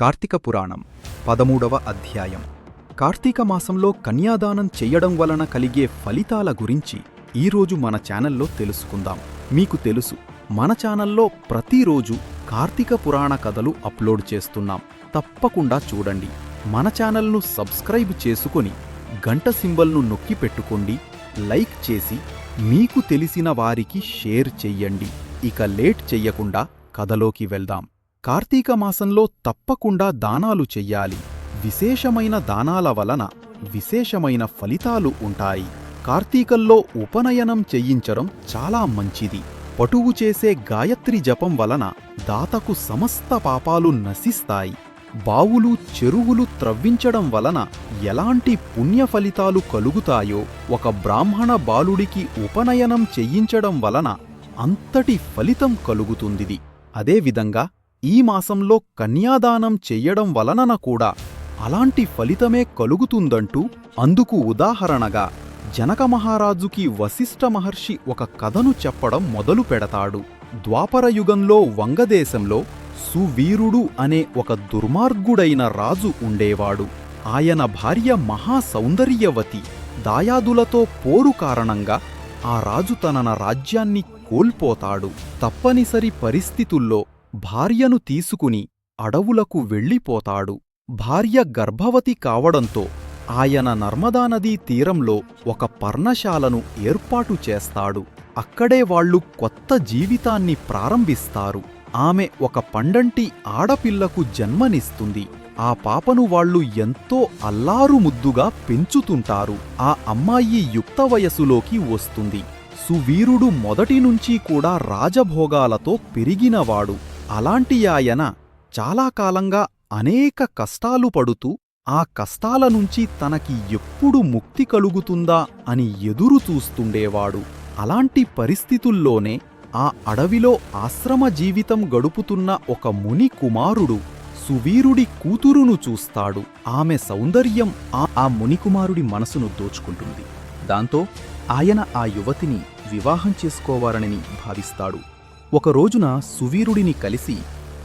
కార్తీక పురాణం పదమూడవ అధ్యాయం. కార్తీక మాసంలో కన్యాదానం చెయ్యడం వలన కలిగే ఫలితాల గురించి ఈరోజు మన ఛానల్లో తెలుసుకుందాం. మీకు తెలుసు మన ఛానల్లో ప్రతిరోజు కార్తీక పురాణ కథలు అప్లోడ్ చేస్తున్నాం. తప్పకుండా చూడండి. మన ఛానల్ను సబ్స్క్రైబ్ చేసుకొని గంట సింబల్ను నొక్కి పెట్టుకోండి లైక్ చేసి మీకు తెలిసిన వారికి షేర్ చెయ్యండి. ఇక లేట్ చెయ్యకుండా కథలోకి వెళ్దాం. కార్తీక మాసంలో తప్పకుండా దానాలు చెయ్యాలి. విశేషమైన దానాల వలన విశేషమైన ఫలితాలు ఉంటాయి. కార్తీకల్లో ఉపనయనం చెయ్యించడం చాలా మంచిది. పటువు చేసే గాయత్రి జపం వలన దాతకు సమస్త పాపాలు నశిస్తాయి. బావులు చెరువులు త్రవ్వించడం వలన ఎలాంటి పుణ్య ఫలితాలు కలుగుతాయో ఒక బ్రాహ్మణ బాలుడికి ఉపనయనం చెయ్యించడం వలన అంతటి ఫలితం కలుగుతుందిది. అదేవిధంగా ఈ మాసంలో కన్యాదానం చెయ్యడం వలనన కూడా అలాంటి ఫలితమే కలుగుతుందంటూ అందుకు ఉదాహరణగా జనక మహారాజుకి వశిష్ఠ మహర్షి ఒక కథను చెప్పడం మొదలు పెడతాడు. ద్వాపరయుగంలో వంగదేశంలో సువీరుడు అనే ఒక దుర్మార్గుడైన రాజు ఉండేవాడు. ఆయన భార్య మహాసౌందర్యవతి దాయాదులతో పోరు కారణంగా ఆ రాజు తనన రాజ్యాన్ని కోల్పోతాడు. తప్పనిసరి పరిస్థితుల్లో భార్యను తీసుకుని అడవులకు వెళ్ళిపోతాడు. భార్య గర్భవతి కావడంతో ఆయన నర్మదానదీ తీరంలో ఒక పర్ణశాలను ఏర్పాటు చేస్తాడు. అక్కడే వాళ్ళు కొత్త జీవితాన్ని ప్రారంభిస్తారు. ఆమె ఒక పండంటి ఆడపిల్లకు జన్మనిస్తుంది. ఆ పాపను వాళ్ళు ఎంతో అల్లారు ముద్దుగా పెంచుతుంటారు. ఆ అమ్మాయి యుక్త వయసులోకి వస్తుంది. సువీరుడు మొదటి నుంచి కూడా రాజభోగాలతో పెరిగినవాడు. అలాంటి ఆయన చాలా కాలంగా అనేక కష్టాలు పడుతూ ఆ కష్టాల నుంచి తనకి ఎప్పుడు ముక్తి కలుగుతుందా అని ఎదురు చూస్తుండేవాడు. అలాంటి పరిస్థితుల్లోనే ఆ అడవిలో ఆశ్రమ జీవితం గడుపుతున్న ఒక ముని కుమారుడు సువీరుడి కూతురును చూస్తాడు. ఆమె సౌందర్యం ఆ ఆ మునికుమారుడి మనసును దోచుకుంటుంది. దాంతో ఆయన ఆ యువతిని వివాహం చేసుకోవాలని భావిస్తాడు. ఒక రోజున సువీరుడిని కలిసి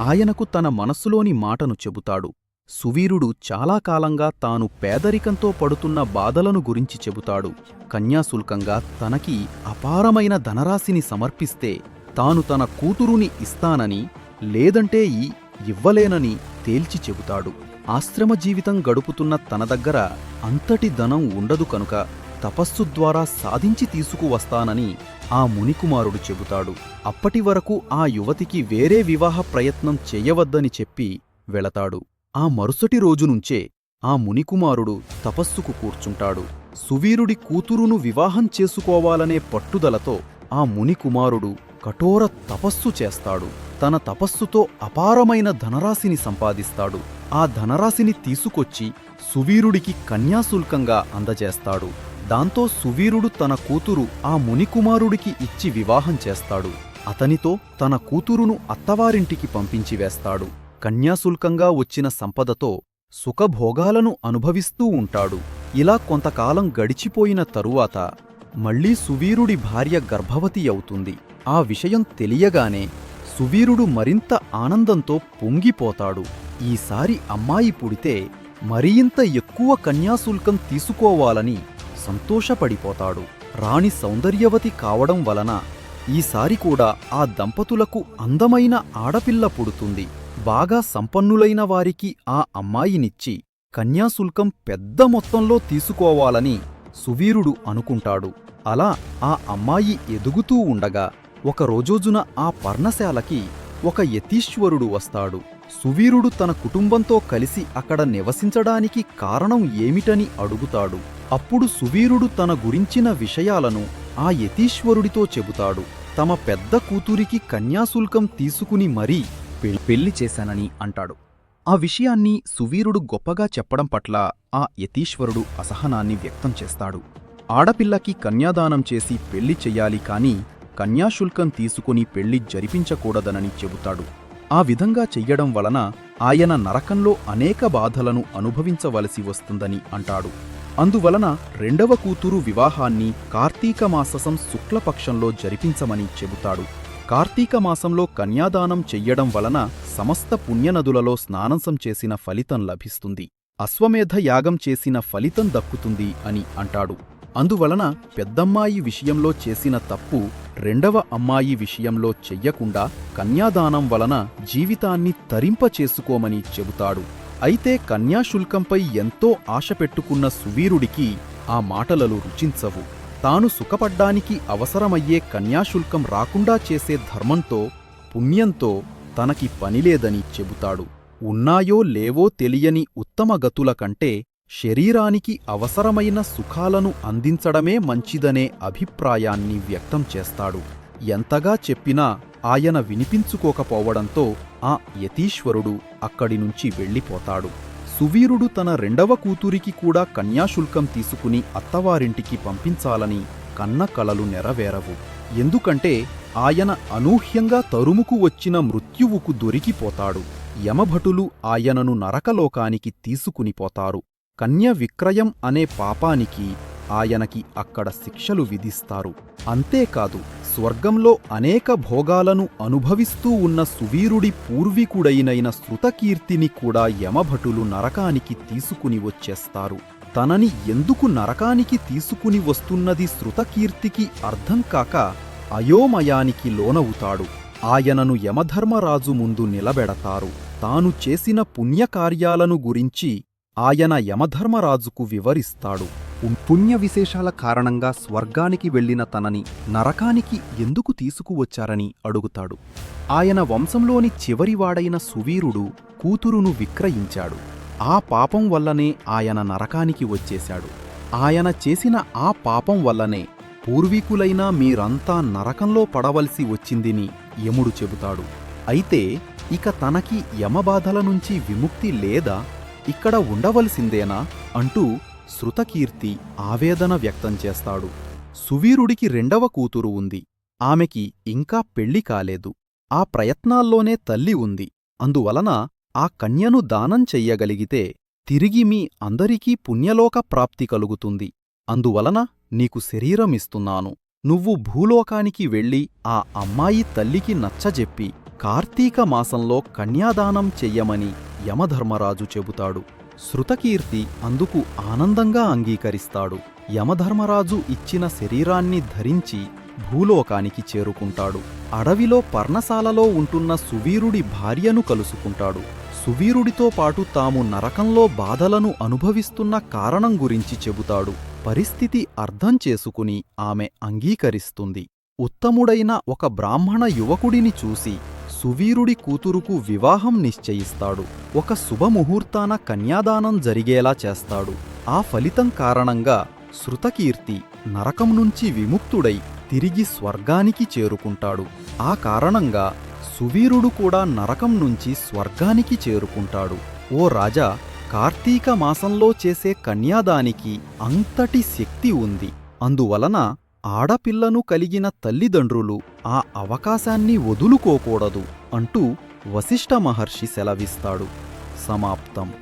ఆయనకు తన మనస్సులోని మాటను చెబుతాడు. సువీరుడు చాలా కాలంగా తాను పేదరికంతో పడుతున్న బాధలను గురించి చెబుతాడు. కన్యాశుల్కంగా తనకి అపారమైన ధనరాశిని సమర్పిస్తే తాను తన కూతురుని ఇస్తానని లేదంటే ఈ ఇవ్వలేనని తేల్చి చెబుతాడు. ఆశ్రమ జీవితం గడుపుతున్న తన దగ్గర అంతటి ధనం ఉండదు కనుక తపస్సు ద్వారా సాధించి తీసుకువస్తానని ఆ మునికుమారుడు చెబుతాడు అప్పటి వరకు ఆ యువతికి వేరే వివాహ ప్రయత్నం చెయ్యవద్దని చెప్పి వెళతాడు. ఆ మరుసటి రోజునుంచే ఆ మునికుమారుడు తపస్సుకు కూర్చుంటాడు. సువీరుడి కూతురును వివాహం చేసుకోవాలనే పట్టుదలతో ఆ మునికుమారుడు కఠోర తపస్సు చేస్తాడు. తన తపస్సుతో అపారమైన ధనరాశిని సంపాదిస్తాడు. ఆ ధనరాశిని తీసుకొచ్చి సువీరుడికి కన్యాశుల్కంగా అందజేస్తాడు. దాంతో సువీరుడు తన కూతురు ఆ మునికుమారుడికి ఇచ్చి వివాహం చేస్తాడు. అతనితో తన కూతురును అత్తవారింటికి పంపించి వేస్తాడు. కన్యాశుల్కంగా వచ్చిన సంపదతో సుఖభోగాలను అనుభవిస్తూ ఉంటాడు. ఇలా కొంతకాలం గడిచిపోయిన తరువాత మళ్ళీ సువీరుడి భార్య గర్భవతి అవుతుంది. ఆ విషయం తెలియగానే సువీరుడు మరింత ఆనందంతో పొంగిపోతాడు. ఈసారి అమ్మాయి పుడితే మరింత ఎక్కువ కన్యాశుల్కం తీసుకోవాలని సంతోషపడిపోతాడు. రాణి సౌందర్యవతి కావడం వలన ఈసారి కూడా ఆ దంపతులకు అందమైన ఆడపిల్ల పుడుతుంది. బాగా సంపన్నులైన వారికి ఆ అమ్మాయినిచ్చి కన్యాశుల్కం పెద్ద మొత్తంలో తీసుకోవాలని సువీరుడు అనుకుంటాడు. అలా ఆ అమ్మాయి ఎదుగుతూ ఉండగా ఒక రోజున ఆ పర్ణశాలకి ఒక యతీశ్వరుడు వస్తాడు. సువీరుడు తన కుటుంబంతో కలిసి అక్కడ నివసించడానికి కారణం ఏమిటని అడుగుతాడు. అప్పుడు సువీరుడు తన గురించిన విషయాలను ఆ యతీశ్వరుడితో చెబుతాడు. తమ పెద్ద కూతురికి కన్యాశుల్కం తీసుకుని మరీ పెళ్ళి చేశానని అంటాడు. ఆ విషయాన్ని సువీరుడు గొప్పగా చెప్పడం పట్ల ఆ యతీశ్వరుడు అసహనాన్ని వ్యక్తం చేస్తాడు. ఆడపిల్లకి కన్యాదానం చేసి పెళ్ళి చెయ్యాలి కాని కన్యాశుల్కం తీసుకుని పెళ్ళి జరిపించకూడదనని చెబుతాడు. ఆ విధంగా చెయ్యడం వలన ఆయన నరకంలో అనేక బాధలను అనుభవించవలసి వస్తుందని అంటాడు. అందువలన రెండవ కూతురు వివాహాన్ని కార్తీక మాససం శుక్లపక్షంలో జరిపించమని చెబుతాడు. కార్తీక మాసంలో కన్యాదానం చెయ్యడం వలన సమస్త పుణ్యనదులలో స్నానంసం చేసిన ఫలితం లభిస్తుంది. అశ్వమేధ యాగం చేసిన ఫలితం దక్కుతుంది అని అంటాడు. అందువలన పెద్దమ్మాయి విషయంలో చేసిన తప్పు రెండవ అమ్మాయి విషయంలో చెయ్యకుండా కన్యాదానం వలన జీవితాన్ని తరింపచేసుకోమని చెబుతాడు. అయితే కన్యాశుల్కంపై ఎంతో ఆశ పెట్టుకున్న సువీరుడికి ఆ మాటలలు రుచించవు. తాను సుఖపడ్డానికి అవసరమయ్యే కన్యాశుల్కం రాకుండా చేసే ధర్మంతో పుణ్యంతో తనకి పనిలేదని చెబుతాడు. ఉన్నాయో లేవో తెలియని ఉత్తమ గతుల కంటే శరీరానికి అవసరమైన సుఖాలను అందించడమే మంచిదనే అభిప్రాయాన్ని వ్యక్తం చేస్తాడు. ఎంతగా చెప్పినా ఆయన వినిపించుకోకపోవడంతో ఆ యతీశ్వరుడు అక్కడి నుంచి వెళ్ళిపోతాడు. సువీరుడు తన రెండవ కూతురికి కూడా కన్యాశుల్కం తీసుకుని అత్తవారింటికి పంపించాలని కన్న కలలు నెరవేరవు. ఎందుకంటే ఆయన అనూహ్యంగా తరుముకు వచ్చిన మృత్యువుకు దొరికిపోతాడు. యమభటులు ఆయనను నరకలోకానికి తీసుకునిపోతారు కన్య విక్రయం అనే పాపానికి ఆయనకి అక్కడ శిక్షలు విధిస్తారు. అంతేకాదు స్వర్గంలో అనేక భోగాలను అనుభవిస్తూ ఉన్న సువీరుడి పూర్వీకుడైనైన శృతకీర్తిని కూడా యమభటులు నరకానికి తీసుకుని వచ్చేస్తారు. తనని ఎందుకు నరకానికి తీసుకుని వస్తున్నది శృతకీర్తికి అర్థం కాక అయోమయానికి లోనవుతాడు. ఆయనను యమధర్మరాజు ముందు నిలబెడతారు. తాను చేసిన పుణ్యకార్యాలను గురించి ఆయన యమధర్మరాజుకు వివరిస్తాడు. పుణ్య విశేషాల కారణంగా స్వర్గానికి వెళ్ళిన తనని నరకానికి ఎందుకు తీసుకువచ్చారని అడుగుతాడు. ఆయన వంశంలోని చివరివాడైన సువీరుడు కూతురును విక్రయించాడు. ఆ పాపం వల్లనే ఆయన నరకానికి వచ్చేశాడు. ఆయన చేసిన ఆ పాపం వల్లనే పూర్వీకులైనా మీరంతా నరకంలో పడవలసి వచ్చిందిని యముడు చెబుతాడు. అయితే ఇక తనకి యమబాధల నుంచి విముక్తి లేదా ఇక్కడ ఉండవలసిందేనా అంటూ శృతకీర్తి ఆవేదన వ్యక్తం చేస్తాడు. సువీరుడికి రెండవ కూతురు ఉంది. ఆమెకి ఇంకా పెళ్ళి కాలేదు. ఆ ప్రయత్నాల్లోనే తల్లి ఉంది. అందువలన ఆ కన్యను దానం చెయ్యగలిగితే తిరిగి మీ అందరికీ పుణ్యలోక ప్రాప్తి కలుగుతుంది. అందువలన నీకు శరీరమిస్తున్నాను. నువ్వు భూలోకానికి వెళ్ళి ఆ అమ్మాయి తల్లికి నచ్చజెప్పి కార్తీక మాసంలో కన్యాదానం చెయ్యమని యమధర్మరాజు చెబుతాడు. శృతకీర్తి అందుకు ఆనందంగా అంగీకరిస్తాడు. యమధర్మరాజు ఇచ్చిన శరీరాన్ని ధరించి భూలోకానికి చేరుకుంటాడు. అడవిలో పర్ణశాలలో ఉంటున్న సువీరుడి భార్యను కలుసుకుంటాడు. సువీరుడితో పాటు తాము నరకంలో బాధలను అనుభవిస్తున్న కారణం గురించి చెబుతాడు. పరిస్థితి అర్థం చేసుకుని ఆమె అంగీకరిస్తుంది. ఉత్తముడైన ఒక బ్రాహ్మణ యువకుడిని చూసి సువీరుడి కూతురుకు వివాహం నిశ్చయిస్తాడు. ఒక శుభముహూర్తాన కన్యాదానం జరిగేలా చేస్తాడు. ఆ ఫలితం కారణంగా శృతకీర్తి నరకం నుంచి విముక్తుడై తిరిగి స్వర్గానికి చేరుకుంటాడు. ఆ కారణంగా సువీరుడు కూడా నరకం నుంచి స్వర్గానికి చేరుకుంటాడు. ఓ రాజా కార్తీక మాసంలో చేసే కన్యాదానికి అంతటి శక్తి ఉంది. అందువలన ఆడపిల్లను కలిగిన తల్లిదండ్రులు ఆ అవకాశాన్ని వదులుకోకూడదు అంటూ వశిష్ఠ మహర్షి సెలవిస్తాడు. సమాప్తం.